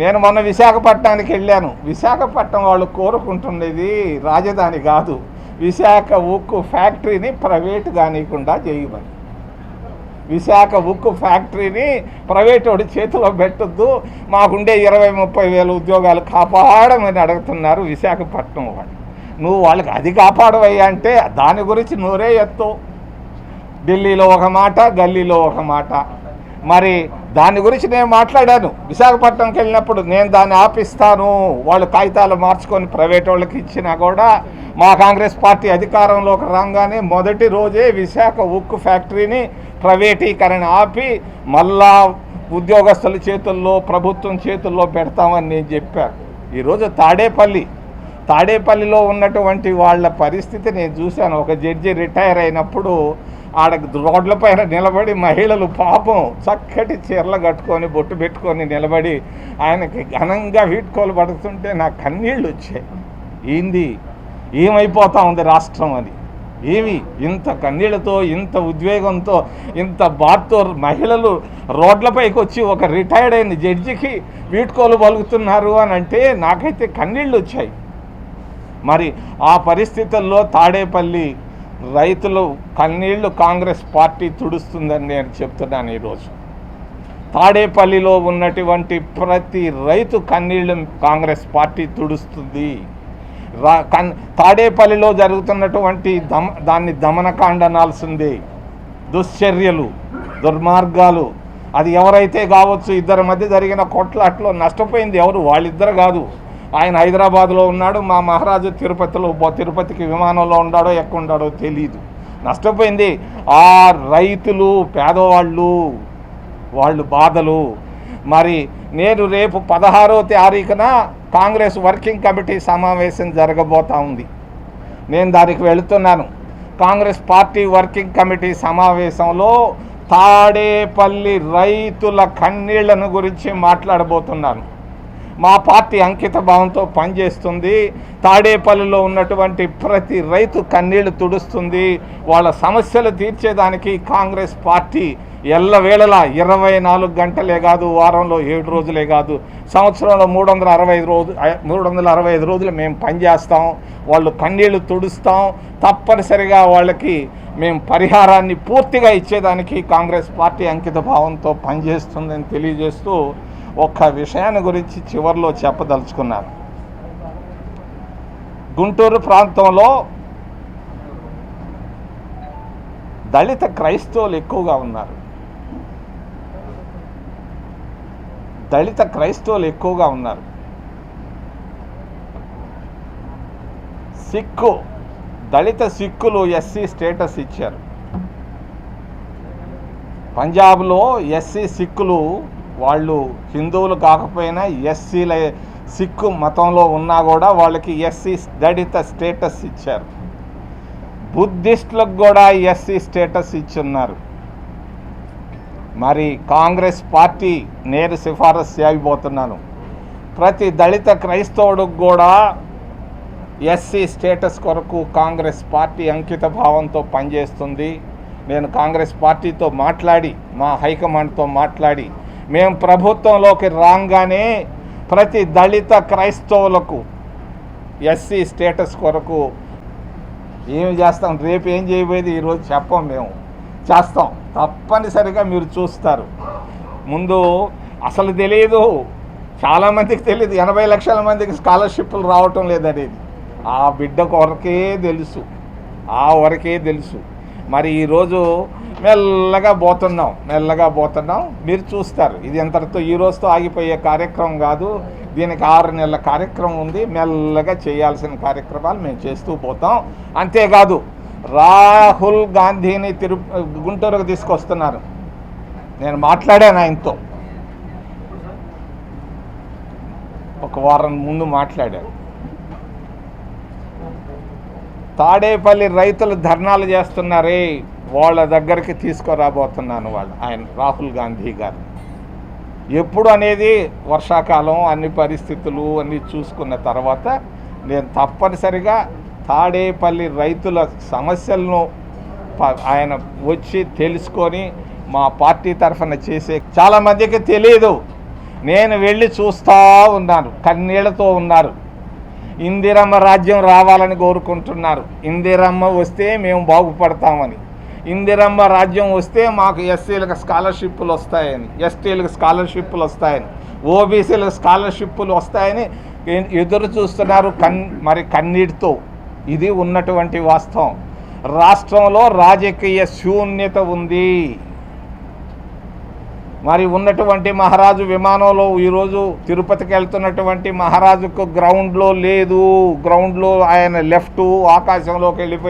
నేను మొన్న విశాఖపట్నానికి వెళ్ళాను. విశాఖపట్నం వాళ్ళు కోరుకుంటున్నది రాజధాని కాదు. విశాఖ ఉక్కు ఫ్యాక్టరీని ప్రైవేట్ కానీయకుండా చేయమని. విశాఖ ఉక్కు ఫ్యాక్టరీని ప్రైవేట్ చేతిలో పెట్టద్దు. మాకుండే ఇరవై ముప్పై వేల ఉద్యోగాలు కాపాడమని అడుగుతున్నారు విశాఖపట్నం వాళ్ళు. నువ్వు వాళ్ళకి అది కాపాడవయ్యా అంటే దాని గురించి నోరే ఎత్తు. ఢిల్లీలో ఒక మాట గల్లీలో ఒక మాట. మరి దాని గురించి నేను మాట్లాడాను. విశాఖపట్నంకి వెళ్ళినప్పుడు నేను దాన్ని ఆపిస్తాను. వాళ్ళు కాగితాలు మార్చుకొని ప్రైవేట్ వాళ్ళకి ఇచ్చినా కూడా మా కాంగ్రెస్ పార్టీ అధికారంలోకి రాగానే మొదటి రోజే విశాఖ ఉక్కు ఫ్యాక్టరీని ప్రైవేటీకరణ ఆపి మళ్ళా ఉద్యోగస్తుల చేతుల్లో ప్రభుత్వం చేతుల్లో పెడతామని నేను చెప్పాను. ఈరోజు తాడేపల్లి తాడేపల్లిలో ఉన్నటువంటి వాళ్ళ పరిస్థితి నేను చూశాను. ఒక జడ్జి రిటైర్ అయినప్పుడు ఆడ రోడ్లపైన నిలబడి మహిళలు పాపం చక్కటి చీరలు కట్టుకొని బొట్టు పెట్టుకొని నిలబడి ఆయనకి ఘనంగా వీడ్కోలు పడుతుంటే నాకు కన్నీళ్ళు వచ్చాయి. ఏంది? ఏమైపోతా ఉంది రాష్ట్రం అని ఏమి? ఇంత కన్నీళ్ళతో ఇంత ఉద్వేగంతో ఇంత బాధతో మహిళలు రోడ్లపైకి వచ్చి ఒక రిటైర్డ్ అయిన జడ్జికి వీడ్కోలు పలుకుతున్నారు అని అంటే నాకైతే కన్నీళ్ళు వచ్చాయి. మరి ఆ పరిస్థితుల్లో తాడేపల్లి రైతులు కన్నీళ్ళు కాంగ్రెస్ పార్టీ తుడుస్తుందని నేను చెప్తున్నాను ఈరోజు. తాడేపల్లిలో ఉన్నటువంటి ప్రతి రైతు కన్నీళ్ళు కాంగ్రెస్ పార్టీ తుడుస్తుంది. రా తాడేపల్లిలో జరుగుతున్నటువంటి దమ దాన్ని దమనకాండ అనాల్సిందే దుశ్చర్యలు దుర్మార్గాలు అది ఎవరైతే కావచ్చు ఇద్దరి మధ్య జరిగిన కొట్లాట్లో నష్టపోయింది ఎవరు? వాళ్ళిద్దరు కాదు. ఆయన హైదరాబాద్లో ఉన్నాడు మా మహారాజు తిరుపతిలో తిరుపతికి విమానంలో ఉన్నాడో ఎక్కడ ఉన్నాడో తెలియదు నష్టపోయింది. ఆ రైతులు పేదవాళ్ళు వాళ్ళు బాధలు. మరి నేను రేపు పదహారో తారీఖున కాంగ్రెస్ వర్కింగ్ కమిటీ సమావేశం జరగబోతా ఉంది. నేను దానికి వెళుతున్నాను. కాంగ్రెస్ పార్టీ వర్కింగ్ కమిటీ సమావేశంలో తాడేపల్లి రైతుల కన్నీళ్ళను గురించి మాట్లాడబోతున్నాను. మా పార్టీ అంకిత భావంతో పనిచేస్తుంది. తాడేపల్లిలో ఉన్నటువంటి ప్రతి రైతు కన్నీళ్ళు తుడుస్తుంది. వాళ్ళ సమస్యలు తీర్చేదానికి కాంగ్రెస్ పార్టీ ఎల్లవేళలా ఇరవై నాలుగు గంటలే కాదు వారంలో ఏడు రోజులే కాదు. సంవత్సరంలో మూడు వందల అరవై ఐదు రోజు మూడు వందల అరవై ఐదు రోజులు మేము పనిచేస్తాం. వాళ్ళు కన్నీళ్ళు తుడుస్తాం. తప్పనిసరిగా వాళ్ళకి మేము పరిహారాన్ని పూర్తిగా ఇచ్చేదానికి కాంగ్రెస్ పార్టీ అంకిత భావంతో పనిచేస్తుందని తెలియజేస్తూ ఒక్క విషయాన్ని గురించి చివరిలో చెప్పదలుచుకున్నాను. గుంటూరు ప్రాంతంలో దళిత క్రైస్తవులు ఎక్కువగా ఉన్నారు. దళిత క్రైస్తవులు ఎక్కువగా ఉన్నారు. సిక్కు దళిత సిక్కులు ఎస్సీ స్టేటస్ ఇచ్చారు. పంజాబ్లో ఎస్సీ సిక్కులు వాళ్ళు హిందువులు కాకపోయినా ఎస్సీల సిక్కు మతంలో ఉన్నా కూడా వాళ్ళకి ఎస్సీ దళిత స్టేటస్ ఇచ్చారు. బుద్ధిస్టులకు కూడా ఎస్సీ స్టేటస్ ఇచ్చున్నారు. మరి కాంగ్రెస్ పార్టీ నేను సిఫారసు చేయబోతున్నాను. ప్రతి దళిత క్రైస్తవుడికి కూడా ఎస్సీ స్టేటస్ కొరకు కాంగ్రెస్ పార్టీ అంకిత భావంతో పనిచేస్తుంది. నేను కాంగ్రెస్ పార్టీతో మాట్లాడి మా హైకమాండ్తో మాట్లాడి మేము ప్రభుత్వంలోకి రాగానే ప్రతి దళిత క్రైస్తవులకు ఎస్సీ స్టేటస్ కొరకు ఏమి చేస్తాం? రేపు ఏం చేయబోయేది? ఈరోజు చెప్పం మేము. చేస్తాం. తప్పనిసరిగా మీరు చూస్తారు. ముందు అసలు తెలియదు చాలామందికి తెలియదు ఎనభై లక్షల మందికి స్కాలర్షిప్లు రావటం లేదనేది. ఆ బిడ్డ కొరకే తెలుసు. ఆ వరకే తెలుసు. మరి ఈరోజు మెల్లగా పోతున్నాం మెల్లగా పోతున్నాం. మీరు చూస్తారు ఇది ఎంతటితో ఈ రోజుతో ఆగిపోయే కార్యక్రమం కాదు. దీనికి ఆరు నెలల కార్యక్రమం ఉంది. మెల్లగా చేయాల్సిన కార్యక్రమాలు మేము చేస్తూ పోతాం. అంతేకాదు రాహుల్ గాంధీని తిరు గుంటూరుకు తీసుకొస్తున్నారు. నేను మాట్లాడాను ఆయనతో. ఒక వారం ముందు మాట్లాడాను తాడేపల్లి రైతులు ధర్నాలు చేస్తున్నారే వాళ్ళ దగ్గరికి తీసుకురాబోతున్నాను వాళ్ళు ఆయన రాహుల్ గాంధీ గారు. ఎప్పుడు అనేది వర్షాకాలం అన్ని పరిస్థితులు అన్నీ చూసుకున్న తర్వాత నేను తప్పనిసరిగా తాడేపల్లి రైతుల సమస్యలను ప- ఆయన వచ్చి తెలుసుకొని మా పార్టీ తరఫున చేసే చాలామందికి తెలియదు నేను వెళ్ళి చూస్తూ ఉన్నాను కన్నీళ్ళతో ఉన్నారు. ఇందిరమ్మ రాజ్యం రావాలని కోరుకుంటున్నారు. ఇందిరమ్మ వస్తే మేము బాగుపడతామని. ఇందిరమ్మ రాజ్యం వస్తే మాకు ఎస్సీలకు స్కాలర్షిప్లు వస్తాయని ఎస్టీలకు స్కాలర్షిప్లు వస్తాయని ఓబీసీలకు స్కాలర్షిప్లు వస్తాయని ఎదురు చూస్తున్నారు కన్ మరి కన్నీటితో. ఇది ఉన్నటువంటి వాస్తవం. రాష్ట్రంలో రాజకీయ శూన్యత ఉంది. మరి ఉన్నటువంటి మహారాజు విమానంలో ఈరోజు తిరుపతికి వెళ్తున్నటువంటి మహారాజుకు గ్రౌండ్లో లేదు. గ్రౌండ్లో ఆయన లెఫ్ట్ ఆకాశంలోకి వెళ్ళిపోయి